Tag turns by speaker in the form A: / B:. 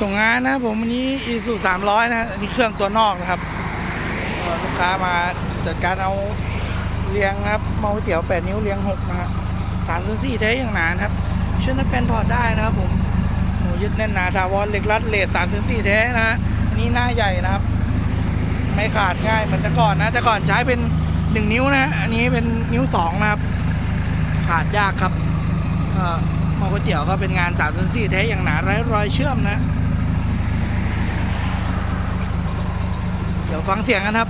A: ส่งงานนะผมวันนี้อีซูสามร้อยนะอันนี้เครื่องตัวนอกนะครับลูกค้ามาจัดการเอาเรียงครับเมาก๋วยเตี๋ยวแปดนิ้วเรียงหกนะฮะสามสี่เทสอย่างหนานะครับเชื่อนั้นเป็นถอดได้นะครับผมโหยึดแน่นหนาทาวรเหล็กรัดเลทสามสี่เทสนะฮะอันนี้หน้าใหญ่นะครับ ไม่ขาดง่ายเหมือนแต่ก่อนนะแต่ก่อนใช้เป็นหนึ่งนิ้วนะอันนี้เป็นนิ้วสองนะครับ ขาดยากครับก็ม้อก๋วยเตี๋ยวก็เป็นงานสามสี่แท้อย่างหนาไร้รอยเชื่อมนะ เดี๋ยวฟังเสียงกันครับ